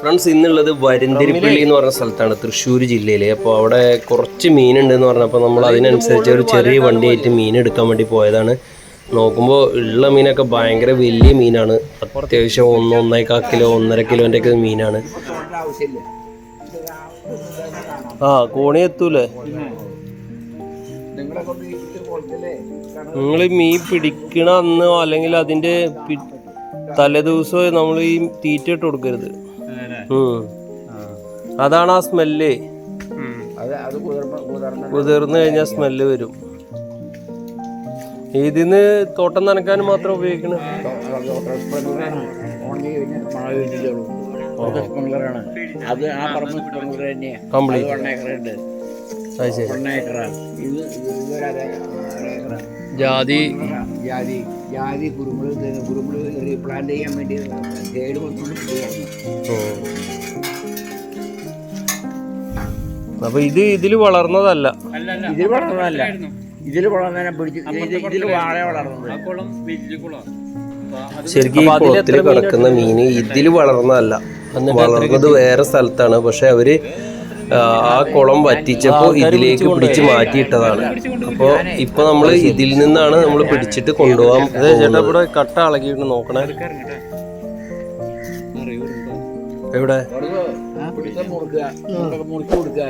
Friends ഇന്നുള്ളത് വരന്തിരിപ്പള്ളി എന്ന് പറഞ്ഞ സ്ഥലത്താണ് തൃശ്ശൂർ ജില്ലയിൽ അപ്പോൾ അവിടെ കുറച്ച് മീനുണ്ട് എന്ന് പറഞ്ഞപ്പോൾ നമ്മൾ അതിനനുസരിച്ച് ഒരു ചെറിയ വണ്ടിയായിട്ട് മീൻ എടുക്കാൻ വേണ്ടി പോയതാണ്. നോക്കുമ്പോൾ ഉള്ള മീനൊക്കെ ഭയങ്കര വലിയ മീനാണ്. അത്യാവശ്യം ഒന്ന് ഒന്നേക്കാ കിലോ ഒന്നര കിലോന്റെ ഒക്കെ മീനാണ്. ആ കോണി എത്തൂലേ? നിങ്ങൾ മീൻ പിടിക്കണ അന്നോ അല്ലെങ്കിൽ അതിന്റെ തലേ തലേദിവസമോ നമ്മൾ ഈ തീറ്റ ഇട്ട് കൊടുക്കരുത്. അതാണ് ആ സ്മെല്ല്. കുതിർന്ന് കഴിഞ്ഞ കുതിർന്നു കഴിഞ്ഞാൽ സ്മെല്ല് വരും. ഇതിന്ന് തോട്ടം നനക്കാൻ മാത്രം ഉപയോഗിക്കണ? അത് ആ പറമ്പ് തന്നെയാണ് കംപ്ലീറ്റ് അത് ശരി ജാതി. ജാതി ജാതി കുരുമുളക് ഇത് കുരുമുളക് റീപ്ലാന്റ് ചെയ്യാൻ വേണ്ടി കേട്. അപ്പൊ ഇത് ഇതിൽ വളർന്നതല്ല. ഇതിൽ വളർന്നതല്ല. ഇതിൽ വളർന്നതിനെ പിടിച്ച് ഇതിൽ വാഴ വളർന്നത്. ശരിക്കും കുളത്തിൽ കിടക്കുന്ന മീന് ഇതിൽ വളർന്നതല്ല. വളർന്നത് വേറെ സ്ഥലത്താണ്. പക്ഷെ അവർ ആ, കുളം വറ്റിച്ചപ്പോ ഇതിലേക്ക് പിടിച്ച് മാറ്റിയിട്ടതാണ്. അപ്പോ ഇപ്പൊ നമ്മൾ ഇതിൽ നിന്നാണ് നമ്മൾ പിടിച്ചിട്ട് കൊണ്ടുപോകാൻ ചേട്ടാ ഇവിടെ കട്ട അളകിയിട്ട് നോക്കണേ. എവിടെ? പിടിച്ച് മുറുക്കുക. മുറുക്ക- മുറിച്ച് കൊടുക്കുക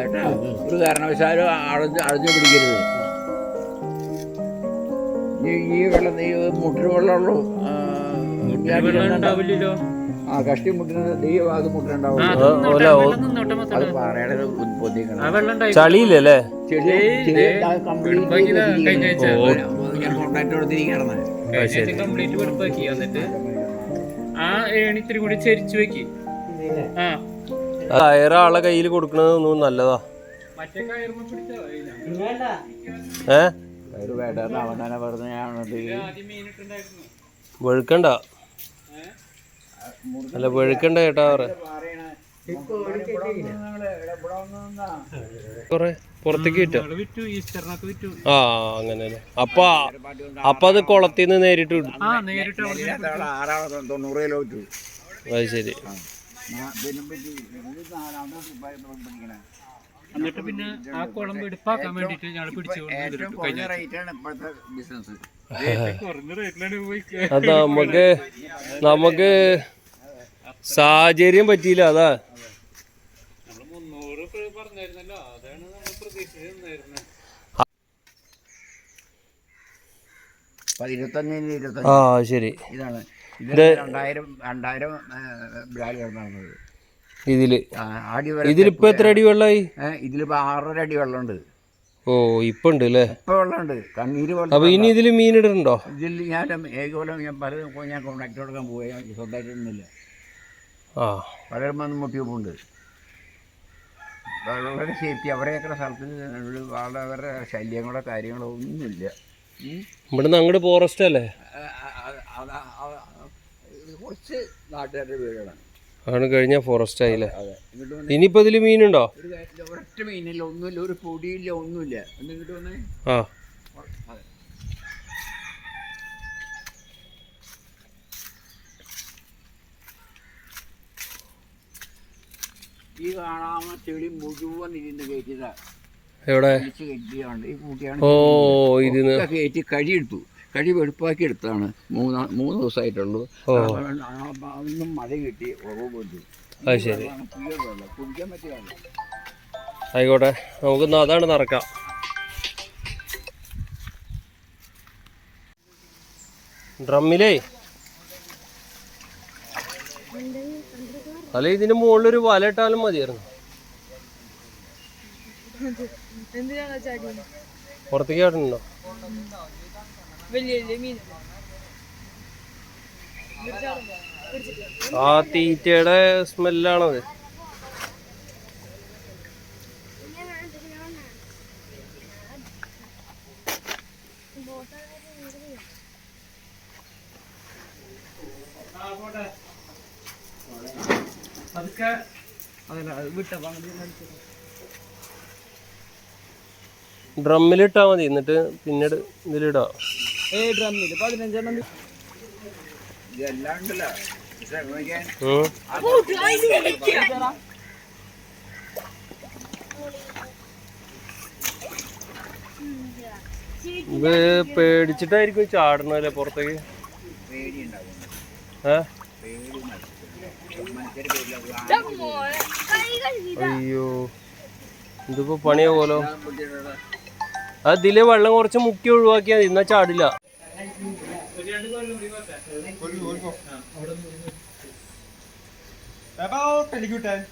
ഒരു കാരണവശാലും അടഞ്ഞ് അടഞ്ഞു പിടിക്കരുത്. ഈ ഈ വെള്ളം ഈ മുട്ടിന് വെള്ളമുള്ളൂ. ആ, ആ കഷ്ടി മുട്ടിന് ദൈവം അത് മുട്ടിനുണ്ടാവും അത് പാറയുടെ പൊതിക്കണം ചളിയില്ലല്ലേ? ചെടി ചെടി കംപ്ലീറ്റ് വെളുപ്പാക്കി എന്നിട്ട് ആ ഏണിത്തിരി കൂടി ചെരിച്ചു വെക്കി. ആ. കയറ ആളെ കയ്യിൽ നല്ലതാ. മറ്റേ കയറുമ്പോ പിടിച്ചാ ഏ? ഒരു അല്ല വെഴുക്കണ്ട ചേട്ടാ പറ. കൊറേ പുറത്തേക്ക് വിറ്റോ? ആ അങ്ങനെ അപ്പൊ അപ്പൊ അത് കുളത്തിൽ നിന്ന് നേരിട്ട് വിട്ടു അത് ശരി. എന്നിട്ട് പിന്നെ ആ കുളം എടുപ്പാക്കാൻ വേണ്ടിട്ട് ഞങ്ങൾ പിടിച്ചു അത് നമുക്ക് നമുക്ക് സാഹചര്യം പറ്റിയില്ല അതാ. ആ ശരി. ഇതാണ്. ഇത് രണ്ടായിരം രണ്ടായിരം ബ്രാൽ കിടന്നത് ഇതിൽ. അടി ഇതിലിപ്പോ എത്ര അടി വെള്ളമായി ഇതിലിപ്പോ ആറര അടി വെള്ളമുണ്ട്. ഓ ഇപ്പൊ ഉണ്ട് അല്ലേ ഇപ്പൊ വെള്ളമുണ്ട്. കണ്ണീര് വെള്ളം അപ്പൊ ഇനി ഇതിൽ മീൻ ഇടണ്ടോ? ഇതിൽ ഞാൻ ഏകോലം ഞാൻ പലതും ഞാൻ കോണ്ടാക്ട് കൊടുക്കാൻ പോവുക സ്വന്തമായിട്ടൊന്നുമില്ല. വന്ന് മുട്ടിയപ്പുണ്ട് വളരെ സേഫ്റ്റി അവരെയൊക്കെ സ്ഥലത്ത് അവരുടെ ശല്യങ്ങളോ കാര്യങ്ങളോ ഒന്നുമില്ല. ഇവിടുന്ന് അങ്ങോട്ട് ഫോറസ്റ്റ് അല്ലേ? കുറച്ച് നാട്ടുകാരുടെ വീടുകളാണ്. ആണ് കഴിഞ്ഞ ഫോറസ്റ്റ് ആയില്ലേ? ഇനിയിപ്പോ ഇതിൽ മീനുണ്ടോ? ഒരൊറ്റ മീനില്ല ഒന്നുമില്ല ഒരു പൊടിയില്ല ഒന്നുമില്ല. എന്നിട്ട് വന്നേ? ആ. ഈ കാണാവുന്ന ചെളി മുഴുവൻ ഇതിന്റെ കയറ്റിയതാ എവിടെ? ഓ ഒക്കെ കയറ്റി കഴിയെടുത്തു കഴി വെളുപ്പാക്കി എടുത്താണ്. മൂന്ന് മൂന്ന് ദിവസമായിട്ടുള്ളൂ. മഴ കിട്ടി. ഉറവ് അത് ശരി. കുടിക്കാൻ. ആയിക്കോട്ടെ നമുക്കിന്ന് അതാണ് നടക്കാം. ഡ്രമ്മിലേ അല്ല ഇതിന്റെ ഒരു വല ഇട്ടാലും മതിയായിരുന്നു. പുറത്തേക്ക് ആട്ടുണ്ടോ വലിയ വലിയ മീൻ. ആ തീറ്റയുടെ സ്മെല്ലാണത് അതൊക്കെ ഡ്രമ്മിലിട്ടാ മതി എന്നിട്ട് പിന്നീട് ഇതിലിടാ. ഏ ഡ്രമ്മിൽ പതിനഞ്ചെണ്ണം ഇത് പേടിച്ചിട്ടായിരിക്കും ചാടണല്ലേ പുറത്തേക്ക്? ഏ? അയ്യോ. ഇതിപ്പോ പണിയാവോലോ അത് ഇതിലെ വെള്ളം കുറച്ച് മുക്കി ഒഴിവാക്കിയാ ഇന്ന ചാടില്ല. എട്ടടി വെള്ളം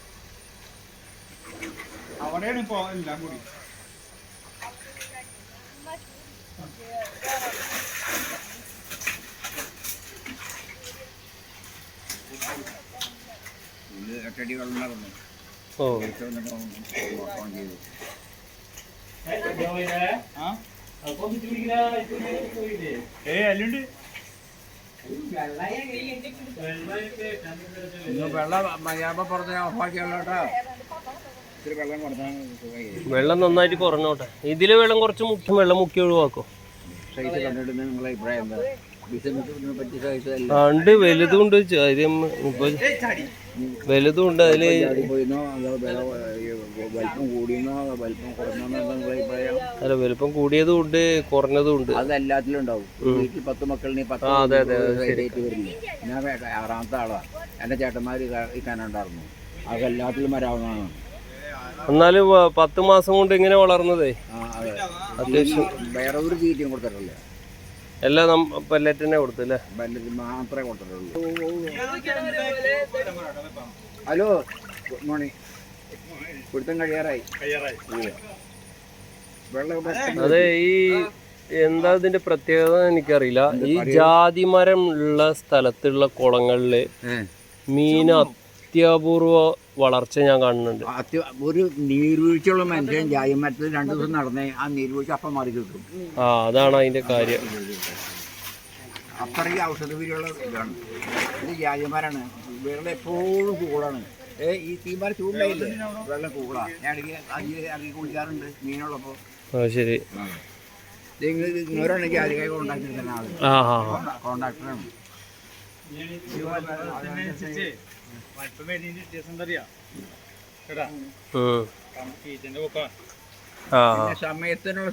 ഓ. ഏ അല്ലുണ്ട്. വെള്ളം പുറത്ത് വെള്ളം നന്നായിട്ട് കുറഞ്ഞോട്ടെ ഇതിൽ വെള്ളം കുറച്ച് മുക്കി വെള്ളം മുക്കി ഒഴിവാക്കോ? ഉണ്ട് വലുതും ഉണ്ട് ഇപ്പൊ വലുതും ഉണ്ട് അതിൽ പോയിന്നോ അതോ വില ഈ വലിപ്പം കൂടിയെന്നോ അതോ വലിപ്പം കുറഞ്ഞോ എന്താ നിങ്ങളെ അഭിപ്രായം? അല്ല വലുപ്പം കൂടിയതും ഉണ്ട് കുറഞ്ഞതും ഉണ്ട് അത് എല്ലാത്തിലും ഉണ്ടാവും. വീട്ടിൽ പത്ത് മക്കളിന് അതെ, അതെ, വരില്ലേ ഞാൻ ആറാമത്തെ ആളാണ് എന്റെ ചേട്ടന്മാർ ഈ കാനുണ്ടായിരുന്നു. അതെല്ലാത്തിലും വരാവുന്നതാണ്. എന്നാലും പത്ത് മാസം കൊണ്ട് ഇങ്ങനെ വളർന്നതേ. അത്യാവശ്യം. വേറെ ഒരു തീറ്റയും കൊടുത്തിട്ടില്ല. എല്ലാം നം പെല്ലറ്റിനെ കൊടുത്തു അല്ലേ ബല്ലറ്റ് മാത്രമേ കൊടുത്തിട്ടുള്ളൂ. Hello good morning. പിടുത്തം കഴിയാറായി. വെള്ളം അതെ ഈ എന്താ ഇതിന്റെ പ്രത്യേകത എനിക്കറിയില്ല. ഈ ജാതി മരം ഉള്ള സ്ഥലത്തുള്ള കുളങ്ങളിൽ മീൻ അത്യപൂർവ വളർച്ച ഞാൻ കാണുന്നുണ്ട്. ഒരു നീർവീഴ്ചയുള്ള മനുഷ്യൻ ജായമരത്തിൽ രണ്ടു ദിവസം നടന്നേ ആ നീർവീഴ്ച അപ്പം മാറി കിട്ടും. ആ അതാണ് അതിന്റെ കാര്യം. അത്രയും ഔഷധ വിരിയുള്ള ഇതാണ്. ഇത് ജായ്മാരാണ്. വെള്ളം എപ്പോഴും കൂളാണ് ഏ ഈ തീമാര ചൂടായില്ലേ വെള്ളം ഞാൻ ഇടയ്ക്ക് അതിൽ ഇറങ്ങി കുളിക്കാറുണ്ട് മീനുള്ളപ്പോൾ ആ ശരി. നിങ്ങൾ ഇങ്ങോട്ടാണ് ജാതികായി കോണ്ടാക്ട്. കോണ്ടാക്ടറാണ്. വലിപ്പം വരുന്നതിന്റെ വ്യത്യാസം എന്താ അറിയാ കേട്ടാ ഉം. കീച്ചന്റെ പൊക്ക ആ ആ. പിന്നെ സമയത്തിനുള്ള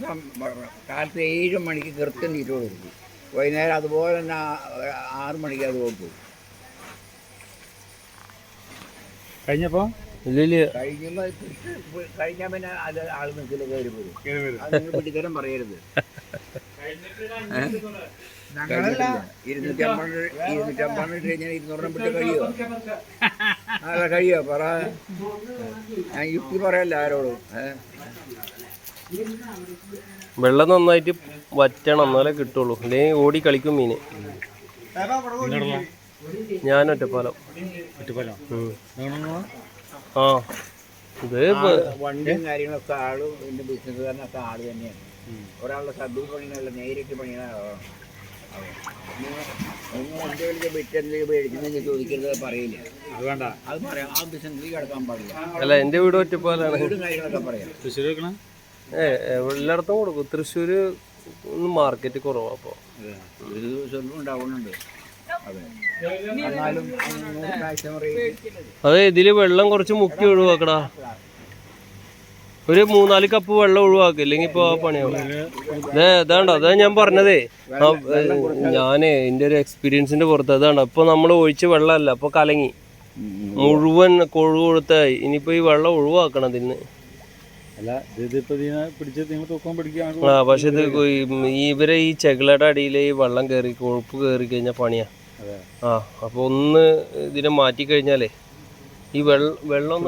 കാലത്ത് ഏഴ് മണിക്ക് കൃത്യം തീറ്റ കൊടുക്കും വൈകുന്നേരം അതുപോലെ തന്നെ ആറ് മണിക്ക് അത് കൊടുക്കും കഴിഞ്ഞപ്പോ കഴിഞ്ഞപ്പോ കഴിഞ്ഞാൽ പിന്നെ അത് ആൾ നിൽക്കില്ല കയറി വരും കേറി വരും അത് നിങ്ങൾ പിടിത്തരം പറയരുത്. ഇരുന്നൂറ്റമ്പത് ഇരുന്നൂറ്റമ്പത് ഇട്ട് കഴിഞ്ഞാൽ ഇരുന്നൂറിനെ വിട്ട് കഴിയോ അല്ല കഴിയോ പറ. ഞാൻ യുക്തി പറയല്ല ആരോടും. വെള്ളം നന്നായിട്ട് വറ്റണം എന്നാലേ കിട്ടുള്ളൂ. അല്ലെങ്കിൽ ഓടി കളിക്കും മീന് ഞാൻ ഒറ്റപ്പാലം. ആ. ഇത് വണ്ടിയും കാര്യങ്ങളൊക്കെ ആളും ബിസിനസ്സുകാരനൊക്കെ ആൾ തന്നെയാണ്. ഒരാളുടെ സബ് പണിയല്ല നേരിട്ട് വിളിച്ച് വിറ്റെന്തെങ്കിലും മേടിക്കുന്നെങ്കിൽ ചോദിക്കരുത് അത് പറയില്ല. അത് വേണ്ട. അത് പറയാം. ആ ബിസിനസ് കിടക്കാൻ പാടില്ല. അല്ല എന്റെ വീട് ഒറ്റപ്പാലാണ് വീടും കാര്യങ്ങളൊക്കെ പറയാം. തൃശ്ശൂർ വെക്കണം? ഏ എല്ലായിടത്തും കൊടുക്കും. തൃശ്ശൂര് മാർക്കറ്റ് കുറവാ അപ്പൊ. ഒരു ദിവസം ഉണ്ടാവുന്നുണ്ട്. അതെ. എന്നാലും നൂറ് പ്രാവശ്യം അതെ ഇതിൽ വെള്ളം കുറച്ച് മുക്കി ഒഴിവാക്കടാ. ഒരു മൂന്നാൽ കപ്പ് വെള്ളം ഒഴിവാക്കുക ഇല്ലെങ്കിൽ ഇപ്പൊ ആ പണിയാവും. ഇതേ ഇതാണ്ടോ അതാ ഞാൻ പറഞ്ഞതേ. ഞാനേ എന്റെ ഒരു എക്സ്പീരിയൻസിന്റെ പുറത്ത് അതാണ്. ഇപ്പൊ നമ്മൾ ഒഴിച്ച് വെള്ളമല്ല അപ്പൊ കലങ്ങി. മുഴുവൻ കൊഴു കൊടുത്തായി. ഇനിയിപ്പോ ഈ വെള്ളം ഒഴിവാക്കണം ഇതിന് ആ പക്ഷെ ഇത് ഇവരെ ഈ ചെകിളയുടെ അടിയിൽ ഈ വെള്ളം കയറി കൊഴുപ്പ് കയറി കഴിഞ്ഞാൽ പണിയാ. ആ അപ്പൊ ഒന്ന് ഇതിനെ മാറ്റി കഴിഞ്ഞാലേ ഈ വെള്ളം വെള്ളം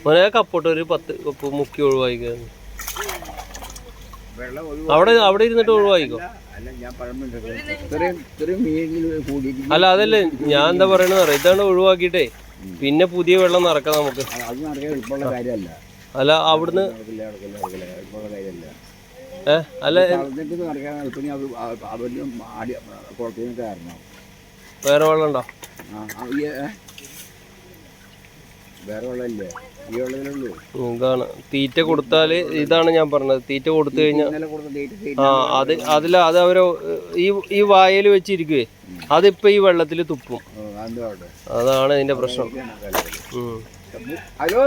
ഇവരോടുള്ള കപ്പോട്ട് ഒരു പത്ത് കപ്പ് മുക്കി ഒഴിവായി കഴിഞ്ഞു വെള്ളം ഒഴിവ് അവിടെ അവിടെ ഇരുന്നിട്ട് ഒഴിവായിക്കോ അല്ല അതല്ലേ ഞാൻ എന്താ പറയണെന്ന് അറിയാം? ഇതാണ് ഒഴിവാക്കിയിട്ടേ. പിന്നെ പുതിയ വെള്ളം നിറക്കാം നമുക്ക്. അല്ല അവിടുന്ന് ഏ അല്ല വേറെ വെള്ളം ഉണ്ടോ ആ, ആ, ഈ, ഏ? വേറെ വെള്ളമില്ലേ ഈ വെള്ളത്തിലുള്ളൂ ഇതാണ് തീറ്റ കൊടുത്താൽ ഇതാണ് ഞാൻ പറഞ്ഞത്. തീറ്റ കൊടുത്തു കഴിഞ്ഞാൽ ആ അത് അതിൽ അത് അവർ ഈ ഈ വായയിൽ വെച്ചിരിക്കുവേ അതിപ്പോ ഈ വെള്ളത്തിൽ തുപ്പും. അതാണ് ഇതിന്റെ പ്രശ്നം. ഹലോ?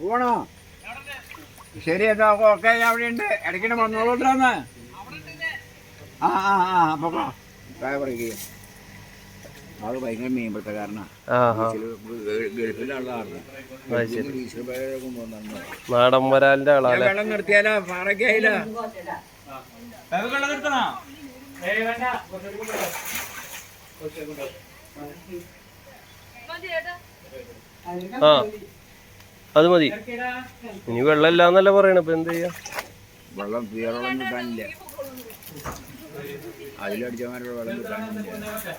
പോണോ? ശരി എന്നാ ഓക്കെ ഞാൻ അവിടെ ഉണ്ട്. ഇടയ്ക്കിടെ വന്നോളൂട്ടാന്ന് ആ ആ ആ അപ്പൊ ഡ്രൈവർ പറയുക ആൾ ഭയങ്കര മീൻപിടുത്തക്കാരനാ ആ ആളാണ് നാടൻ വെള്ളം നിർത്തിയാലോ പാറയ്ക്കായില്ല വെള്ളം നിർത്തണോ അത് മതി. ഇനി വെള്ളമില്ല എന്നല്ല പറയണ ഇപ്പൊ എന്ത് ചെയ്യാ? വെള്ളം തീരോളം കിട്ടാനില്ല. അതിലടിച്ചവന്മാരുടെ വെള്ളം കിട്ടാനില്ല.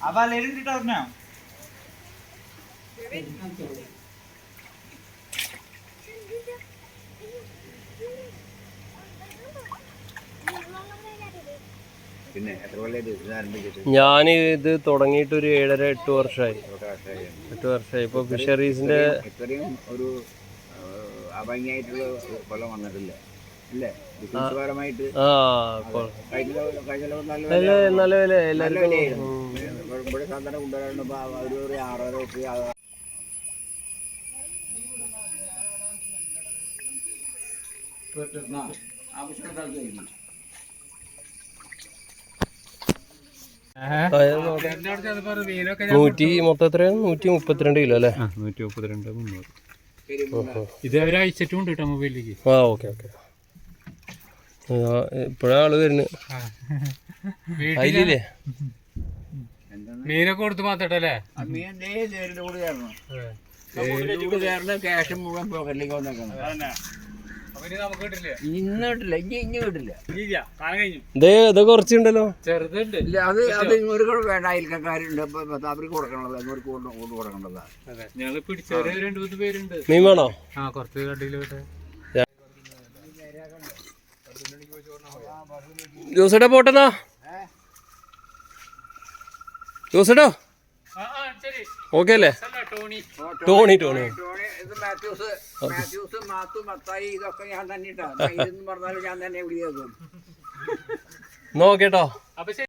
അപ്പൊ എല്ലാവരും ഇട്ടിട്ട് അറിഞ്ഞോ ഞാൻ ഇത് തുടങ്ങിയിട്ട് ഒരു ഏഴര എട്ട് വർഷമായി എട്ട് വർഷമായി ഇപ്പൊ ഫിഷറീസിന്റെ ഇത്രയും ഒരു അഭംഗിയായിട്ടുള്ള വെള്ളം വന്നിട്ടില്ല നല്ല വില- എല്ലാവർക്കും നൂറ്റി മൊത്തം എത്രയാണ്? നൂറ്റി മുപ്പത്തിരണ്ട് കിലോ അല്ലേ? നൂറ്റി മുപ്പത്തിരണ്ട് മുന്നൂറ്. ഇത് അവർ അയച്ചിട്ടുണ്ട് കേട്ടോ മൊബൈലിലേക്ക്. ആ ഓക്കെ ഓക്കെ. ഇപ്പോഴാ ആൾ വരുന്നത് അതിലില്ലേ മീനൊക്കെ കൊടുത്ത് മാത്രട്ടല്ലേ ക്യാഷ് മുഴുവൻ ഇതേ കുറച്ചുണ്ടല്ലോ. ചെറുതുണ്ട്. ഇല്ല അത് അത് ഇവർക്ക് വേണ്ട അയൽക്കാരുണ്ട് അവർക്ക് കൊടുക്കണത് ഞങ്ങൾ പിടിച്ചവര് രണ്ടു മൂന്ന് പേരുണ്ട്. മീൻ വേണോ? ആ കുറച്ച് കണ്ടിയിലോട്ടെ ജോസേട്ടാ പോട്ടെന്നാ? ജോസേട്ടോ? ആ ആ ശരി ഓക്കെ അല്ലേ? ടോണി ടോണി ടോണി ടോണി, മാത്യൂസ് മാത്യൂസ് മാത്തു മത്തായി ഇതൊക്കെ ഞാൻ തന്നെ ഇട്ടാ. ഇതെന്ന് ഞാൻ തന്നെ എവിടെ നോക്കേട്ടോ അപ്പൊ ശരി